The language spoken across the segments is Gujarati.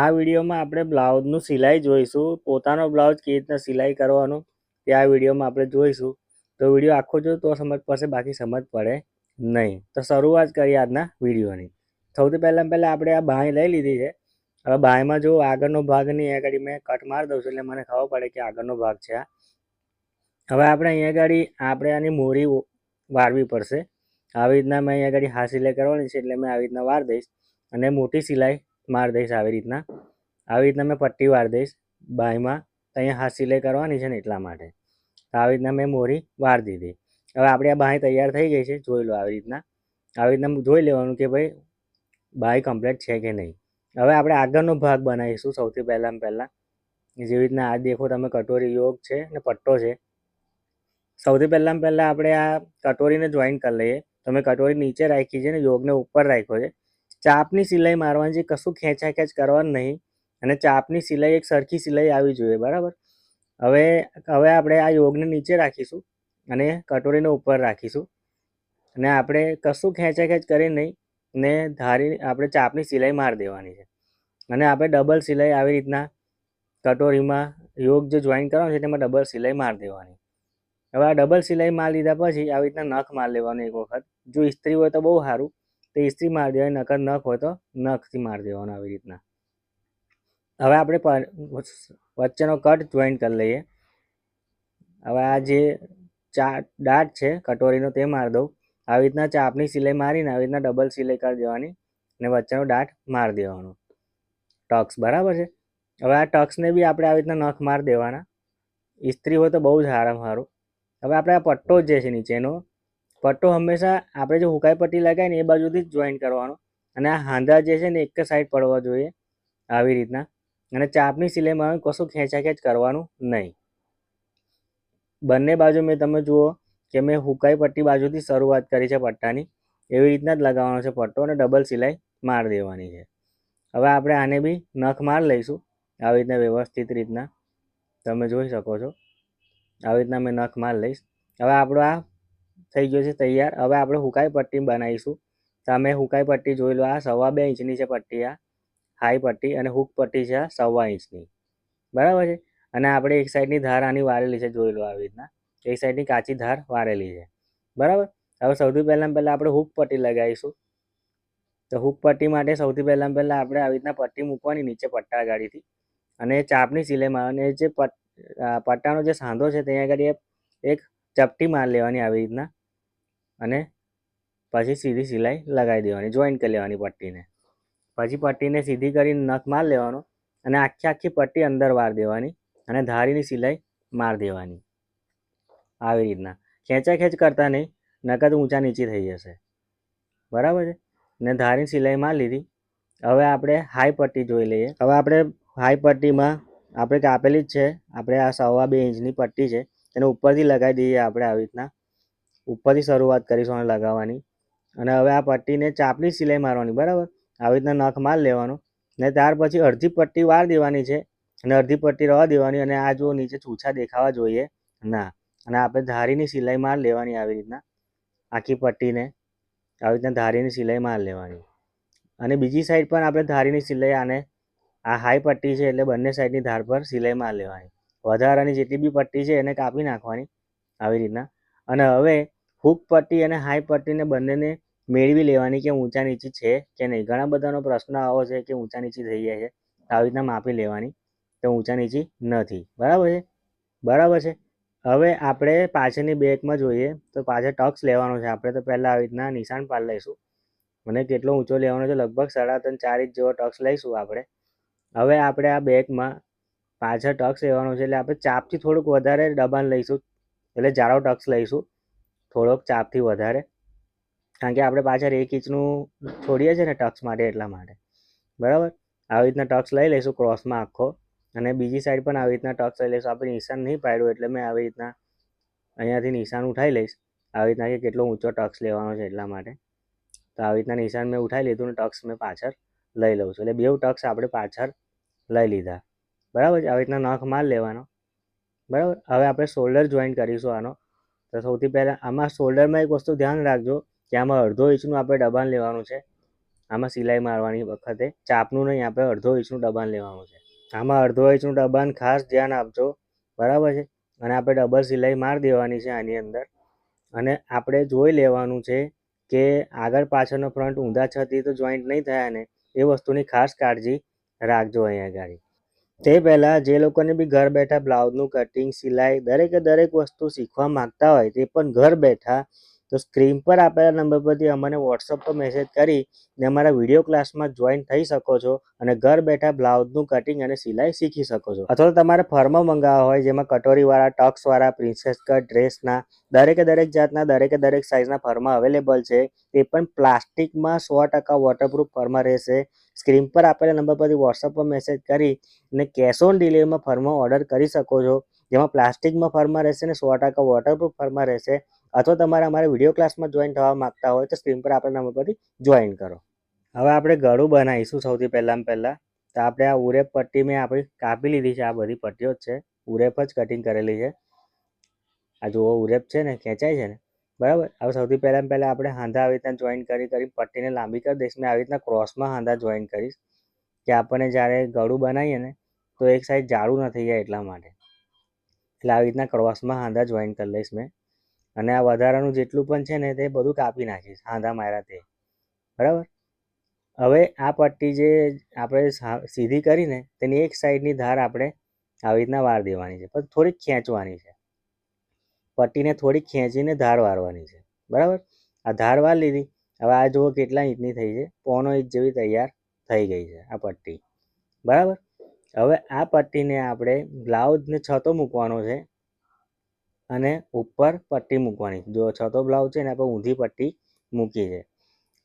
આ વિડીયોમાં આપણે બ્લાઉઝનું સિલાઈ જોઈશું. પોતાનો બ્લાઉઝ કેવી રીતના સિલાઈ કરવાનો તે આ વિડીયોમાં આપણે જોઈશું. તો વીડિયો આખો જો તો સમજ પડશે, બાકી સમજ પડે નહીં. તો શરૂઆત કરીએ આજના વિડીયોની. સૌથી પહેલાં પહેલાં આપણે આ બાંય લઈ લીધી છે. હવે બાંયમાં જો આગળનો ભાગ નહીં આગળ મેં કટ મારી દઉં છું, એટલે મને ખબર પડે કે આગળનો ભાગ છે આ. હવે આપણે અહીંયા આગળ આપણે આની મોરી વારવી પડશે. આવી રીતના મેં અહીંયા આગળ હા સિલાઈ કરવાની છે, એટલે મેં આવી રીતના વાર દઈશ. અને મોટી સિલાઈ માર દઈશ આવી રીતના. આવી રીતના મેં પટ્ટી વાર દઈશ, બાયમાં અહીંયા હાથ સિલાઈ કરવાની છે ને એટલા માટે. આવી રીતના મેં મોરી વાર દીધી. હવે આપણે આ બાય તૈયાર થઈ ગઈ છે, જોઈ લો આવી રીતના. આવી રીતના જોઈ લેવાનું કે ભાઈ, બાય કમ્પ્લીટ છે કે નહીં. હવે આપણે આગળનો ભાગ બનાવીશું સૌથી પહેલાં પહેલાં. જેવી રીતના આ દેખો તમે કટોરી યોગ છે ને પટ્ટો છે. સૌથી પહેલાં પહેલાં આપણે આ કટોરીને જોઈન કરી લઈએ. તમે કટોરી નીચે રાખી છે ને યોગને ઉપર રાખ્યો છે. ચાપની સિલાઈ મારવાની છે કશું ખેંચા ખેંચ કરવાનું નહીં અને ચાપની સિલાઈ એક સરખી સિલાઈ આવી જોઈએ, બરાબર? હવે હવે આપણે આ યોગને નીચે રાખીશું અને કટોરીને ઉપર રાખીશું અને આપણે કશું ખેંચા ખેંચ કરી નહીં ને ધારી, આપણે ચાપની સિલાઈ મારી દેવાની છે. અને આપણે ડબલ સિલાઈ આવી રીતના કટોરીમાં યોગ જે જોઈન કરવાનો છે તેમાં ડબલ સિલાઈ મારી દેવાની. હવે આ ડબલ સિલાઈ માર લીધા પછી આવી રીતના નખ માર લેવાનું એક વખત. જો ઇસ્ત્રી હોય તો બહુ સારું. તો ઇસ્ત્રી મારી દેવાની નકર નખ હોય તો નખથી મારી દેવાનું આવી રીતના. હવે આપણે વચ્ચેનો કટ જોઈન્ટ કરી લઈએ. હવે આ જે ચા દાટ છે, કટોરીનો તે મારી દઉં. આવી રીતના ચાપની સિલાઈ મારીને આવી રીતના ડબલ સિલાઈ કરી દેવાની અને વચ્ચેનો દાટ મારી દેવાનો. ટક્સ, બરાબર છે? હવે આ ટક્સને બી આપણે આવી રીતના નખ મારી દેવાના. ઇસ્ત્રી હોય તો બહુ જ સારામાં સારું હવે આપણે આ પટ્ટો જે છે નીચેનો પટ્ટો હંમેશા આપણે જે હુકાઈ પટ્ટી લગાવીએ ને એ બાજુથી જ જોઈન કરવાનો. અને આ હાંધા જે છે ને એક સાઈડ પડવા જોઈએ આવી રીતના. અને ચાપની સિલાઈમાં કશું ખેંચાખેંચ કરવાનું નહીં. બંને બાજુ મેં તમે જુઓ કે મેં હુકાઈ પટ્ટી બાજુથી શરૂઆત કરી છે પટ્ટાની. એવી રીતના જ લગાવવાનો છે પટ્ટો અને ડબલ સિલાઈ માર દેવાની છે. હવે આપણે આને બી નખ માર લઈશું. આવી રીતના વ્યવસ્થિત રીતના. તમે જોઈ શકો છો. આવી રીતના મેં નખ માર લઈશ. હવે આપણો આ થઈ ગયો છે તૈયાર. હવે આપણે હુકાઈ પટ્ટી બનાવીશું. તમે હુકાઈ પટ્ટી જોઈ લો, આ સવા બે ઇંચની છે પટ્ટી, આ હાઈ પટ્ટી અને હુક પટ્ટી છે આ સવા ઇંચની. બરાબર છે? અને આપણે એક સાઈડની ધાર આની વારેલી છે, જોઈ લો આવી રીતના. એક સાઈડની કાચી ધાર વારેલી છે. બરાબર? હવે સૌથી પહેલાં પહેલાં આપણે હુક પટ્ટી લગાવીશું. તો હુક પટ્ટી માટે સૌથી પહેલાં પહેલાં આપણે આવી રીતના પટ્ટી મૂકવાની નીચે પટ્ટા ગાડીથી. અને ચાપની સિલાઈ મારવાની. જે પટ્ટાનો જે સાંધો છે, ત્યાં આગળ એક ચપટી માર લેવાની આવી રીતના. અને પછી સીધી સિલાઈ લગાવી દેવાની જોઈન કરી લેવાની પટ્ટીને. પછી પટ્ટીને સીધી કરીને નખ માર લેવાનો અને આખી આખી પટ્ટી અંદર વાર દેવાની અને ધારીની સિલાઈ માર દેવાની. આવી રીતના. ખેંચા ખેંચ કરતા નહીં નકદ ઊંચા નીચી થઈ જશે. બરાબર છે? ને ધારીની સિલાઈ માર લીધી. હવે આપણે હાઈ પટ્ટી જોઈ લઈએ. હવે આપણે હાઈ પટ્ટીમાં આપણે કાપેલી જ છે. આપણે આ સવા બે ઇંચની પટ્ટી છે. તેને ઉપરથી લગાવી દઈએ આપણે આવી રીતના. ઉપરથી શરૂઆત કરીશું અને લગાવવાની. અને હવે આ પટ્ટીને ચાપની સિલાઈ મારવાની, બરાબર? આવી રીતના નખ માર લેવાનો. ને ત્યાર પછી અડધી પટ્ટી વાર દેવાની છે. અને અડધી પટ્ટી રવા દેવાની અને આ જો નીચે છૂછા દેખાવા જોઈએ. ના, અને આપણે ધારીની સિલાઈ માર લેવાની આવી રીતના. આખી પટ્ટીને આવી રીતના ધારીની સિલાઈ માર લેવાની. અને બીજી સાઈડ પણ આપણે ધારીની સિલાઈ આને, આ હાઈ પટ્ટી છે એટલે બંને સાઈડની ધાર પર સિલાઈ માર લેવાની. વધારાની જેટલી બી પટ્ટી છે એને કાપી નાખવાની. આવી રીતના. અને હવે હુક પટ્ટી અને હાઈ પટ્ટીને બંનેને મેળવી લેવાની કે ઊંચા નીચી છે કે નહીં? ઘણા બધાનો પ્રશ્ન આવો છે કે ઊંચા નીચી થઈ જાય છે. આવી રીતના માપી લેવાની. તો ઊંચા નીચી નથી. બરાબર છે? બરાબર છે. હવે આપણે પાછળની બેકમાં જોઈએ તો પાછળ ટક્સ લેવાનો છે. આપણે તો પહેલાં આવી રીતના નિશાન પાડી લઈશું. મને કેટલો ઊંચો લેવાનો છે? લગભગ સાડા ત્રણ, ચાર ઇંચ જેવો ટક્સ લઈશું આપણે. હવે આપણે આ બેકમાં પાછળ ટક્સ લેવાનો છે એટલે આપણે ચાપથી થોડુંક વધારે દબાણ લઈશું. એટલે જાડો ટક્સ લઈશું. થોડોક ચાપથી વધારે. કારણ કે આપણે પાછળ એક ઇંચનું છોડીએ છીએ ને ટક્સ માટે એટલા માટે. બરાબર? આવી રીતના ટક્સ લઈ લઈશું ક્રોસમાં આખો. અને બીજી સાઈડ પણ આવી રીતના ટક્સ લઈ લઈશું. આપણે નિશાન નહીં પાડ્યું એટલે મેં આવી રીતના અહીંયાથી નિશાન ઉઠાવી લઈશ. આવી રીતના કે કેટલો ઊંચો ટક્સ લેવાનો છે એટલા માટે. તો આવી રીતના નિશાન મેં ઉઠાવી લીધું ને ટક્સ મેં પાછળ લઈ લઉં છું. એટલે બેવ ટક્સ આપણે પાછળ લઈ લીધા. બરાબર? આવી રીતના નખ માર લેવાનો. બરાબર? હવે આપણે શોલ્ડર જોઈન્ટ કરીશું આનો. તો સૌથી પહેલાં આમાં શોલ્ડરમાં એક વસ્તુ ધ્યાન રાખજો કે આમાં અડધો ઇંચનું આપણે દબાણ લેવાનું છે. આમાં સિલાઈ મારવાની વખતે ચાપનું નહીં, આપણે અડધો ઇંચનું દબાણ લેવાનું છે. આમાં અડધો ઇંચનું દબાણ ખાસ ધ્યાન આપજો. બરાબર છે? અને આપણે ડબલ સિલાઈ મારી દેવાની છે આની અંદર. અને આપણે જોઈ લેવાનું છે કે આગળ પાછળનો ફ્રન્ટ ઊંધા છતી તો જોઈન્ટ નહીં થયા ને, એ વસ્તુની ખાસ કાળજી રાખજો અહીંયા આગળ તે પહેલાં જે લોકોને બી ઘર બેઠા બ્લાઉઝનું કટિંગ સિલાઈ દરેકે દરેક વસ્તુ શીખવા માગતા હોય તે પણ ઘર બેઠા તો સ્ક્રીન પર આપેલા નંબર પરથી અમને વોટ્સઅપ પર મેસેજ કરી ને અમારા વીડિયો ક્લાસમાં જોઈન થઈ શકો છો અને ઘર બેઠા બ્લાઉઝનું કટિંગ અને સિલાઈ શીખી શકો છો. અથવા તો તમારે ફર્મ મંગાવવા હોય જેમાં કટોરીવાળા, ટક્સવાળા પ્રિન્સેસ કટ ડ્રેસના દરેકે દરેક જાતના, દરેકે દરેક સાઇઝના ફર્મા અવેલેબલ છે તે પણ પ્લાસ્ટિકમાં સો ટકા વોટરપ્રૂફ ફર્મા રહેશે. સ્ક્રીન પર આપેલા નંબર પરથી વોટ્સઅપ પર મેસેજ કરી અને કેશ ઓન ડિલિવરીમાં ફર્મા ઓર્ડર કરી શકો છો. જેમાં પ્લાસ્ટિકમાં ફર્મા રહેશે ને સો ટકા વોટરપ્રૂફ ફર્મા રહેશે. અથવા તમારે અમારા વીડિયો ક્લાસમાં જોઈન થવા માગતા હોય તો સ્ક્રીન પર આપેલા નંબર પરથી જોઈન કરો. હવે આપણે ગળું બનાવીશું સૌથી પહેલાં પહેલાં. તો આપણે આ ઉરેપ પટ્ટી મેં આપણી કાપી લીધી છે. આ બધી પટ્ટીઓ જ છે. ઉરેપ જ કટિંગ કરેલી છે. આ જુઓ, ઉરેપ છે ને, ખેંચાય છે ને? બરાબર? હવે સૌથી પહેલાં પહેલાં આપણે હાંધા આવી રીતના જોઈન કરી કરી પટ્ટીને લાંબી કરી દઈશ. મેં આવી રીતના ક્રોસમાં હાંધા જોઈન કરીશ. કે આપણને જ્યારે ગળું બનાવીએ ને, તો એક સાઈડ જાડું ન થઈ જાય એટલા માટે. એટલે આવી રીતના ક્રોસમાં હાંધા જોઈન કરી લઈશ મેં. અને આ વધારાનું જેટલું પણ છે ને, તે બધું કાપી નાખીશ, હાંધા માર્યા તે. બરાબર? હવે આ પટ્ટી જે આપણે સીધી કરીને તેની એક સાઈડની ધાર આપણે આવી રીતના વાર દેવાની છે. પણ થોડીક ખેંચવાની છે. પટ્ટીને થોડી ખેંચીને ધાર વારવાની છે. બરાબર? આ ધાર વાર લીધી. હવે આ જુઓ કેટલા ઇંચની થઈ છે. પોણો ઇંચ જેવી તૈયાર થઈ ગઈ છે આ પટ્ટી. બરાબર? હવે આ પટ્ટીને આપણે બ્લાઉઝને છતો મૂકવાનો છે અને ઉપર પટ્ટી મૂકવાની જો છતો બ્લાઉઝ છે એના પર ઊંધી પટ્ટી મૂકી છે.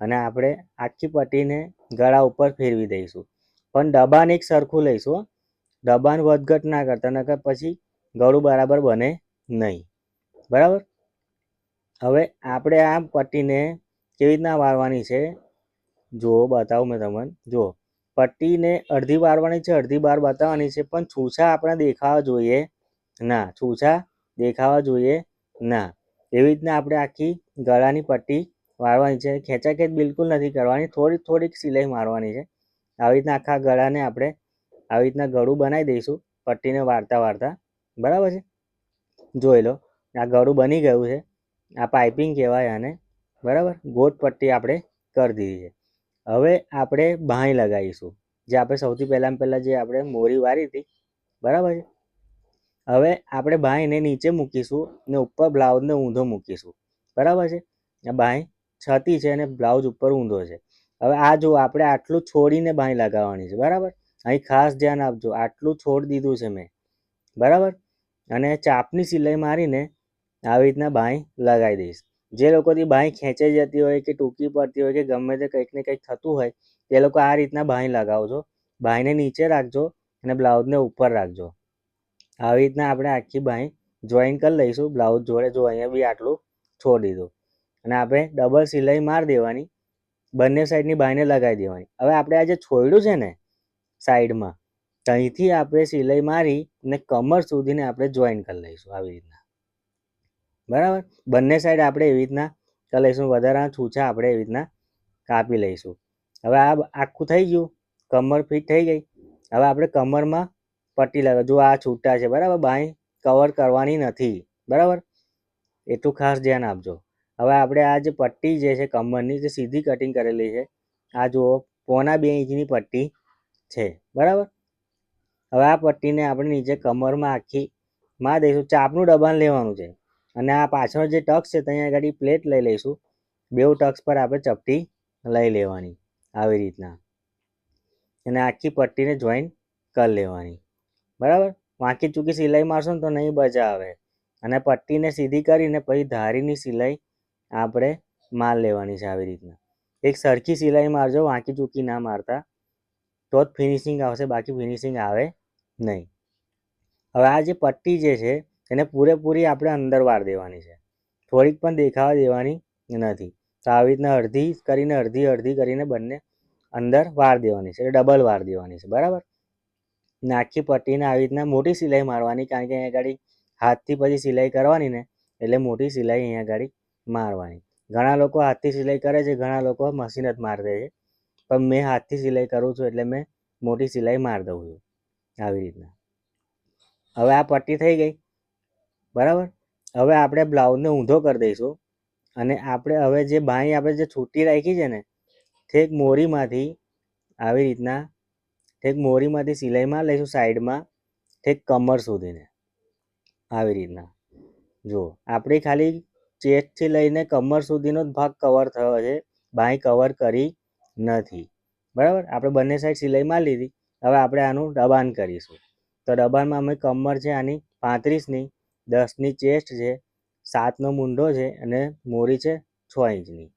અને આપણે આખી પટ્ટીને ગળા ઉપર ફેરવી દઈશું. પણ દબાણ એક સરખું લઈશું. દબાણ વધઘટ ના કરતા, નકર પછી ગળું બરાબર બને નહીં. બરાબર? હવે આપણે આ પટ્ટીને કેવી રીતના વાળવાની છે? જુઓ, બતાવું મેં તમને. જુઓ. પટ્ટીને અડધી વાળવાની છે, અડધી બાર બતાવવાની છે, પણ છૂછા આપણે દેખાવા જોઈએ ના. છૂછા દેખાવા જોઈએ ના. એવી રીતના આપણે આખી ગળાની પટ્ટી વાળવાની છે. ખેંચાખેંચ બિલકુલ નથી કરવાની. થોડીક થોડીક સિલાઈ મારવાની છે. આવી રીતના આખા ગળાને આપણે આવી રીતના ગળું બનાવી દઈશું પટ્ટીને વાળતા વાળતા. બરાબર છે? જોઈ લો. આ ગળું બની ગયું છે. આ પાઇપિંગ કહેવાય આને. બરાબર? ગોટ પટ્ટી આપણે કરી દીધી છે. હવે આપણે બાંય લગાવીશું. જે આપણે સૌથી પહેલાં પહેલાં જે આપણે મોરી વારી હતી. બરાબર છે? હવે આપણે બાંયને નીચે મૂકીશું ને ઉપર બ્લાઉઝને ઊંધો મૂકીશું. બરાબર છે? આ બાંય છતી છે અને બ્લાઉઝ ઉપર ઊંધો છે. હવે આ જો આપણે આટલું છોડીને બાંય લગાવવાની છે. બરાબર? અહીં ખાસ ધ્યાન આપજો. આટલું છોડ દીધું છે મેં. બરાબર? અને ચાપની સિલાઈ મારીને આવી રીતના બાંય લગાવી દઈશ. જે લોકોથી બાંય ખેંચાઈ જતી હોય કે ટૂંકી પડતી હોય કે ગમે તે કંઈક ને કંઈક થતું હોય, તે લોકો આ રીતના બાંય લગાવજો. બાંયને નીચે રાખજો અને બ્લાઉઝને ઉપર રાખજો. આવી રીતના આપણે આખી બાંય જોઈન કરી લઈશું. બ્લાઉઝ જોડે જો અહીંયા બી આટલું છોડી દીધું. અને આપણે ડબલ સિલાઈ મારી દેવાની, બંને સાઈડની બાંયને લગાવી દેવાની. હવે આપણે આ જે છોડ્યું છે ને સાઈડમાં ત્યાંથી આપણે સિલાઈ મારી અને કમર સુધીને આપણે જોઈન કરી લઈશું. આવી રીતના. બરાબર? બંને સાઈડ આપણે એવી રીતના કરી લઈશું. વધારાના છૂછા આપણે એવી રીતના કાપી લઈશું. હવે આ આખું થઈ ગયું. કમર ફિટ થઈ ગઈ. હવે આપણે કમરમાં પટ્ટી લગાવ જો આ છૂટા છે, બરાબર? બાંય કવર કરવાની નથી. બરાબર? એટલું ખાસ ધ્યાન આપજો. હવે આપણે આ જે પટ્ટી જે છે, કમરની જે સીધી કટિંગ કરેલી છે, આ જુઓ, પોણા બે ઇંચની પટ્ટી છે. બરાબર? હવે આ પટ્ટીને આપણે નીચે કમરમાં આખી માં દઈશું. ચાપનું દબાણ લેવાનું છે. અને આ પાછળ જે ટક્સ છે ત્યાં આગળ પ્લેટ લઈ લઈશું. બેઉ ટક્સ પર આપણે ચપટી લઈ લેવાની આવી રીતના. અને આખી પટ્ટીને જોઈન કરી લેવાની. બરાબર? વાંકી ચૂકી સિલાઈ મારશો ને તો નહીં મજા આવે. અને પટ્ટીને સીધી કરીને પછી ધારીની સિલાઈ આપણે માર લેવાની છે આવી રીતના. એક સરખી સિલાઈ મારજો, વાંકી ચૂકી ના મારતા. તો જ ફિનિશિંગ આવશે, બાકી ફિનિશિંગ આવે નહીં. હવે આ જે પટ્ટી જે છે એને પૂરેપૂરી આપણે અંદર વાર દેવાની છે. થોડીક પણ દેખાવા દેવાની નથી. તો આવી રીતના અડધી કરીને અડધી અડધી કરીને બંને અંદર વાર દેવાની છે. એટલે ડબલ વાર દેવાની છે. બરાબર? નાખી પટ્ટીને આવી રીતના મોટી સિલાઈ મારવાની, કારણ કે અહીંયા ગાડી હાથથી પછી સિલાઈ કરવાની ને, એટલે મોટી સિલાઈ અહીંયા આગળ મારવાની. ઘણા લોકો હાથથી સિલાઈ કરે છે, ઘણા લોકો મશીન જ મારી દે છે. પણ મેં હાથથી સિલાઈ કરું છું, એટલે મેં મોટી સિલાઈ મારી દઉં છું. આવી રીતના. હવે આ પટ્ટી થઈ ગઈ. બરાબર? હવે આપણે બ્લાઉઝને ઊંધો કરી દઈશું અને આપણે હવે જે બાંય આપણે જે છૂટી રાખી છે ને, ઠેક મોરીમાંથી આવી રીતના, ઠેક મોરીમાંથી સિલાઈ મારી લઈશું સાઈડમાં, ઠેક કમર સુધીને આવી રીતના. જુઓ, આપણી ખાલી ચેસ્ટથી લઈને કમર સુધીનો જ ભાગ કવર થયો છે બાંય કવર કરી નથી. બરાબર? આપણે બંને સાઈડ સિલાઈ મારી લીધી. હવે આપણે આનું દબાણ કરીશું. તો દબાણમાં અમે કમર છે આની પાંત્રીસની દસની ચેસ્ટ છે, સાતનો મુંડો છે અને મોરી છે છ ઇંચની.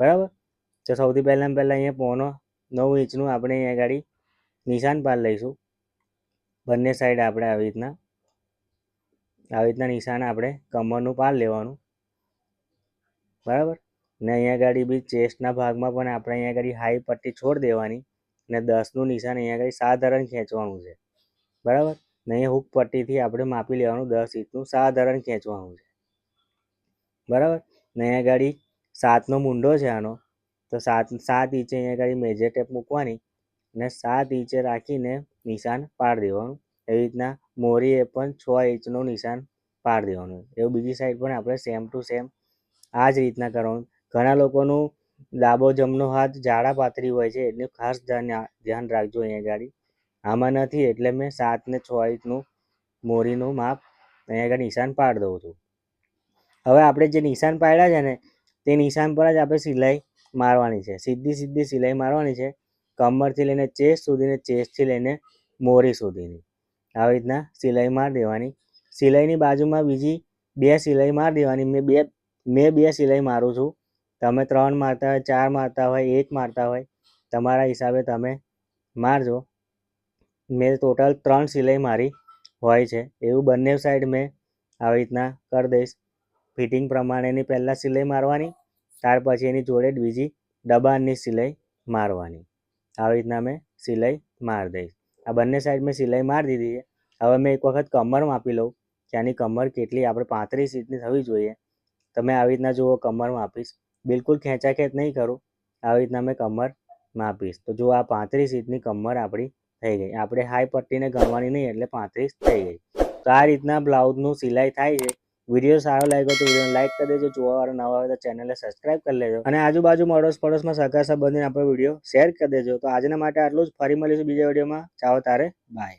બરાબર? તો સૌથી પહેલાં પહેલાં અહીંયા પોનો, નવ ઇંચનું આપણે અહીંયા ગાડી નિશાન પાર લઈશું. બંને સાઈડ આપણે આવી રીતના આવી રીતના નિશાન આપણે કમરનું પાર લેવાનું. બરાબર? ને અહીંયા ગાડી બી ચેસ્ટના ભાગમાં પણ આપણે અહીંયા ગાડી હાઈ પટ્ટી છોડ દેવાની અને દસનું નિશાન અહીંયા ગાડી સાધારણ ખેંચવાનું છે. બરાબર? ને અહીંયા હુક પટ્ટીથી આપણે માપી લેવાનું દસ ઇંચનું સાધારણ ખેંચવાનું છે. બરાબર? ને અહીંયા સાતનો મુંડો છે આનો. તો સાત સાત ઇંચે અહીંયા ગાડી મેજર ટેપ મૂકવાની અને સાત ઇંચે રાખીને નિશાન પાડી દેવાનું. એવી રીતના મોરીએ પણ છ ઇંચનું નિશાન પાડી દેવાનું. એવું બીજી સાઈડ પણ આપણે સેમ ટુ સેમ આ જ રીતના કરવાનું. ઘણા લોકોનું ડાબો જમણો હાથ જાડા પાતળી હોય છે એટલે ખાસ ધ્યાન ધ્યાન રાખજો અહીંયા ગાડી. આમાં નથી એટલે મેં સાત ને છ ઇંચનું મોરીનું માપ અહીંયા આગળ નિશાન પાડી દઉં છું. હવે આપણે જે નિશાન પાડ્યા છે ને, તે નિશાન પર જ આપણે સિલાઈ મારવાની છે. સીધી સીધી સિલાઈ મારવાની છે, કમરથી લઈને ચેસ્ટ સુધીને, ચેસ્ટથી લઈને મોરી સુધીની. આવી રીતના સિલાઈ મારી દેવાની. સિલાઈની બાજુમાં બીજી બે સિલાઈ મારી દેવાની. મેં બે મેં બે સિલાઈ મારું છું. તમે ત્રણ મારતા હોય, ચાર મારતા હોય, એક મારતા હોય, તમારા હિસાબે તમે મારજો. મેં ટોટલ ત્રણ સિલાઈ મારી હોય છે. એવું બંને સાઈડ મેં આવી રીતના કરી દઈશ. ફિટિંગ પ્રમાણેની પહેલાં સિલાઈ મારવાની, ત્યાર પછી એની જોડે બીજી દબાણની સિલાઈ મારવાની. આવી રીતના મેં સિલાઈ મારી દઈશ. આ બંને સાઈડ મેં સિલાઈ મારી દીધી છે. હવે મેં એક વખત કમર માપી લઉં આની કમર કેટલી, આપણે પાંત્રીસ ઇંચની થવી જોઈએ. તમે આવી રીતના જુઓ કમર માપીશ. બિલકુલ ખેંચાખેંચ નહીં કરું. આવી રીતના મેં કમર માપીશ. તો જો આ પાંત્રીસ ઇંચની કમર આપણી થઈ ગઈ. આપણે હાઈ પટ્ટીને ગણવાની નહીં, એટલે પાંત્રીસ થઈ ગઈ. તો આ રીતના બ્લાઉઝનું સિલાઈ થાય છે. વીડિયો સારો લાગ્યો તો વીડિયો લાઈક કરી દેજો. જોવાવાળો નવા હોય તો ચેનલને સબસ્ક્રાઈબ કરી લેજો. અને આજુબાજુ અડોશ પડોશમાં સગા સંબંધીને આપણો વીડિયો શેર કરી દેજો. તો આજના માટે આટલું જ. ફરી મળીશું બીજા વિડીયોમાં. ચાલો તારે, બાય.